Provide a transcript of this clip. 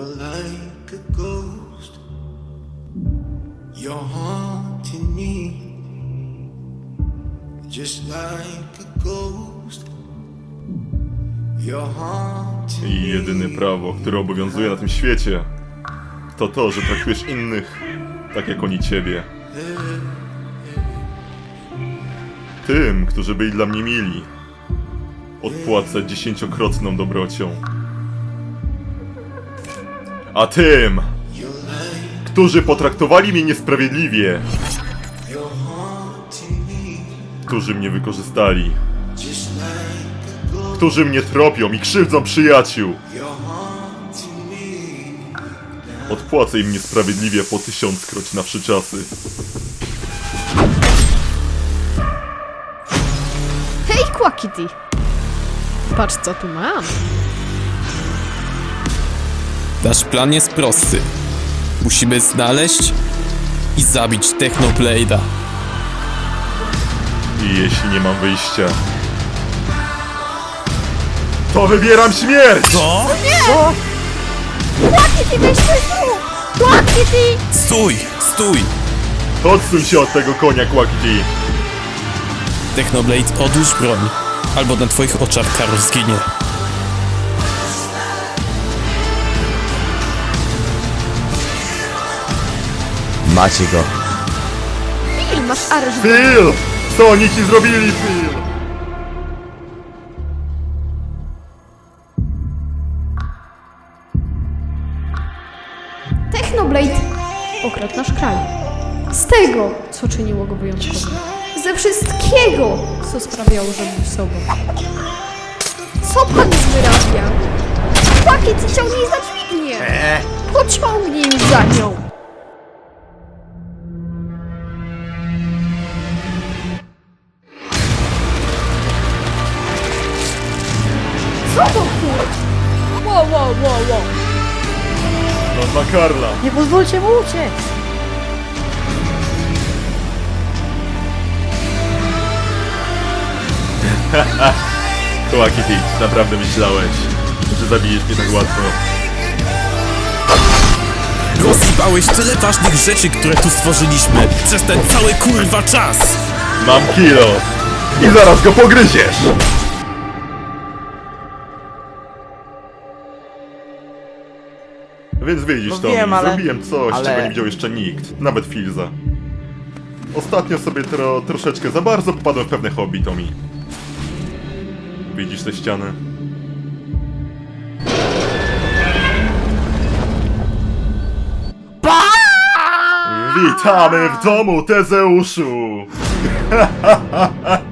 like a ghost. You're haunting me. Just like a ghost. You're haunting I jedyne prawo, które obowiązuje na tym świecie, to to, że traktujesz innych tak jak oni ciebie. Tym, którzy byli dla mnie mili, odpłacę dziesięciokrotną dobrocią. A tym, którzy potraktowali mnie niesprawiedliwie, którzy mnie wykorzystali, którzy mnie tropią i krzywdzą przyjaciół. Odpłacę im niesprawiedliwie po tysiąckroć na przyczasy. Hej, Quackity! Patrz, co tu mam. Nasz plan jest prosty. Musimy znaleźć i zabić Technoblade'a. I jeśli nie mam wyjścia, to wybieram śmierć! Co? Quackity, weź coś zrób! Quackity! Stój! Stój! Odsuń się od tego konia, Quackity! Technoblade, odłóż broń. Albo na twoich oczach Karol zginie. Macie go. Phil, masz areszt. Phil! Co oni ci zrobili, Phil? Technoblade okradł nasz kraj. Z tego, co czyniło go wyjątkowym. Ze wszystkiego, co sprawiało, że był sobą. Co pan wyrabia? Quackity chciał jej za dźwignię! Pociągnij mi za nią! Co to kur... Wow, wow, wow, wow. No dla Karla. Nie pozwólcie mu uciec! Quackity, naprawdę myślałeś, że zabijesz mnie tak łatwo. Rozjebałeś tyle ważnych rzeczy, które tu stworzyliśmy przez ten cały kurwa czas! Mam kilo i zaraz go pogryziesz! Więc widzisz No to, wiem, ale- zrobiłem coś, ale- czego nie widział jeszcze nikt, nawet Filza. Ostatnio sobie tro, troszeczkę za bardzo popadłem w pewne hobby, Tommy. Widzisz te ściany? Witamy w domu Tezeuszu!